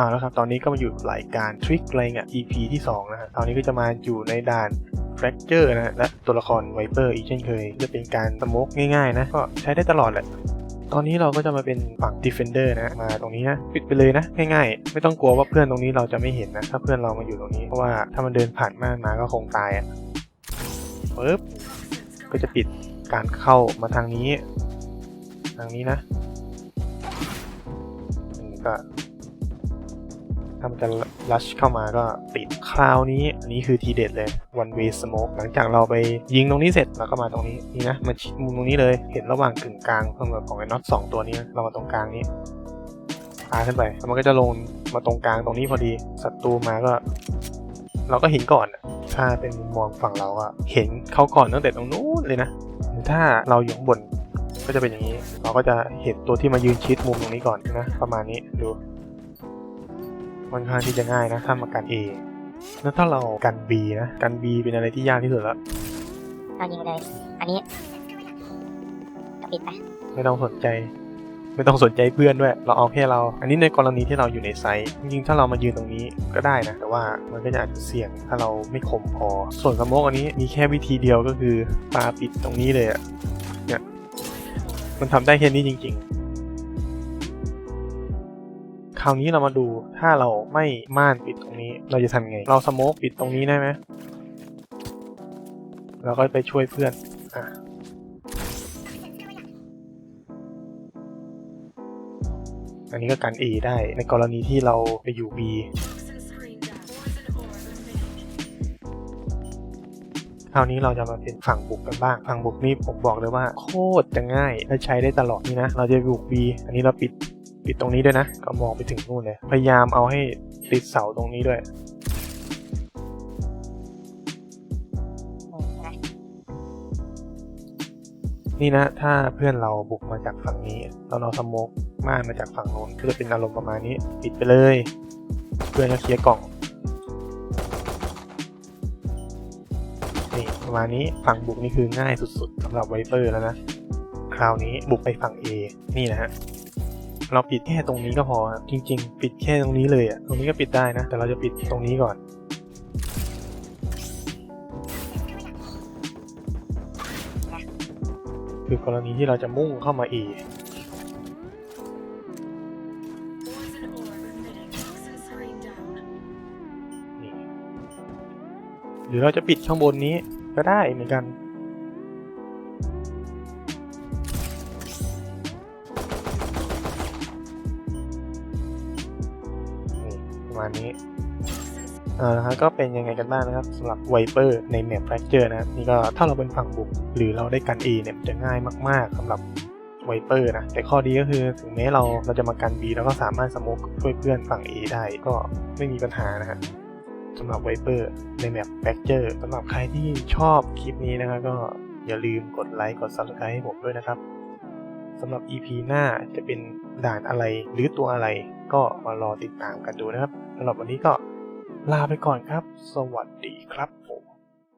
อ่าแล้วครับ ตอนนี้ก็มาอยู่รายการทริคอะไรเงี้ย EP ที่ 2 นะฮะ ตอนนี้ก็จะมาอยู่ในด่าน Fracture นะฮะ และตัวละคร Viper อีกเช่นเคย จะเป็นการสโมกง่ายๆนะ ก็ใช้ได้ตลอดแหละ ตอนนี้เราก็จะมาเป็นฝั่ง Defender นะ มาตรงนี้นะ ปิดไปเลยนะ ง่ายๆ ไม่ต้องกลัวว่าเพื่อนตรงนี้เราจะไม่เห็นนะ ถ้าเพื่อนเรามาอยู่ตรงนี้ เพราะว่าถ้ามันเดินผ่านม่านมาก็คงตายอะ่ะปึ๊บ ก็จะปิดการเข้ามาทางนี้ ทางนี้นะนนี้ก็ ถ้ามันจะลัชเข้ามาก็ปิดคราวนี้ อันนี้คือทีเด็ดเลย one way smoke หลังจากเราไปยิงตรงนี้เสร็จเราก็มาตรงนี้นี่นะมาชิดมุมตรงนี้เลยเห็นระหว่างกึ่งกลางของไอ้น็อตสองตัวนี้นะเรามาตรงกลางนี้พาขึ้นไปแล้วมันก็จะลงมาตรงกลางตรงนี้พอดีศัตรูมาก็ เราก็เห็นก่อนถ้าเป็นมุมมองฝั่งเราอะเห็นเขาก่อนตั้งแต่ตรงนู้นเลยนะถ้าเราอยู่ข้างบนก็จะเป็นอย่างนี้ เราก็จะเห็นตัวที่มายืนชิดมุมตรงนี้ก่อนนะ ประมาณนี้ดู ค่อนข้างที่จะง่ายนะถ้ามากัน A แล้วถ้าเรากัน B นะกัน B เป็นอะไรที่ยากที่สุดแล้วเรายิงเลย อันนี้กระปิดไปไม่ต้องสนใจ ไม่ต้องสนใจเพื่อนด้วย เราเอาแค่เรา อันนี้ในกรณีที่เราอยู่ในไซต์จริงๆถ้าเรามายืนตรงนี้ก็ได้นะ แต่ว่ามันก็จะอาจจะเสี่ยงถ้าเราไม่คมพอ ส่วนสโมกอันนี้มีแค่วิธีเดียวก็คือปาปิดตรงนี้เลยอะเนี่ยมันทำได้แค่นี้จริง ๆ คราวนี้เรามาดูถ้าเราไม่ม่านปิดตรงนี้ เราจะทำยังไง เราสโมกปิดตรงนี้ได้ไหมเราก็ไปช่วยเพื่อนอะอันนี้ก็กัน A ได้ในกรณีที่เราไปอยู่ B คราวนี้เราจะมาเป็นฝั่งบุกกันบ้าง ฝั่งบุกนี่ผมบอกเลยว่า โคตรจะง่ายและใช้ได้ตลอดนี่นะ เราจะบุก B อันนี้เราปิด ปิดตรงนี้ด้วยนะ ก็มองไปถึงนู่นเลย พยายามเอาให้ติดเสาตรงนี้ด้วย นี่นะ ถ้าเพื่อนเราบุกมาจากฝั่งนี้แล้วเราสโมกม่านมาจากฝั่งโน้นก็จะเป็นอารมณ์ประมาณนี้ ปิดไปเลย เพื่อนก็เคลียร์กล่องนี่ประมาณนี้ฝั่งบุกนี่คือง่ายสุดๆสำหรับไวเปอร์แล้วนะ คราวนี้บุกไปฝั่ง A นี่นะฮะ เราปิดแค่ตรงนี้ก็พอจริง ๆ ปิดแค่ตรงนี้เลยอะตรงนี้ก็ปิดได้นะ แต่เราจะปิดตรงนี้ก่อนคือกรณีที่เราจะมุ่งเข้ามา A นี่หรือเราจะปิดข้างบนนี้ก็ได้เหมือนกัน มาณนี้เอาละครับก็เป็นยังไงกันบ้างนะครับสำหรับไวเปอร์ในแมปแฟกเจอร์นะครับนี่ก็ถ้าเราเป็นฝั่งบุกหรือเราได้กัน A เนี่ยจะง่ายมาก ๆสำหรับไวเปอร์นะแต่ข้อดีก็คือถึงแม้เราเราจะมากัน B แล้วก็สามารถสโมกช่วยเพื่อนฝั่ง A ได้ก็ไม่มีปัญหานะฮะสำหรับไวเปอร์ในแมปแฟกเจอร์สำหรับใครที่ชอบคลิปนี้นะครับก็อย่าลืมกดไลค์กด subscribe ให้ผมด้วยนะครับ สำหรับ EP หน้าจะเป็นด่านอะไรหรือตัวอะไร ก็มารอติดตามกันดูนะครับสำหรับวันนี้ก็ลาไปก่อนครับ สวัสดีครับ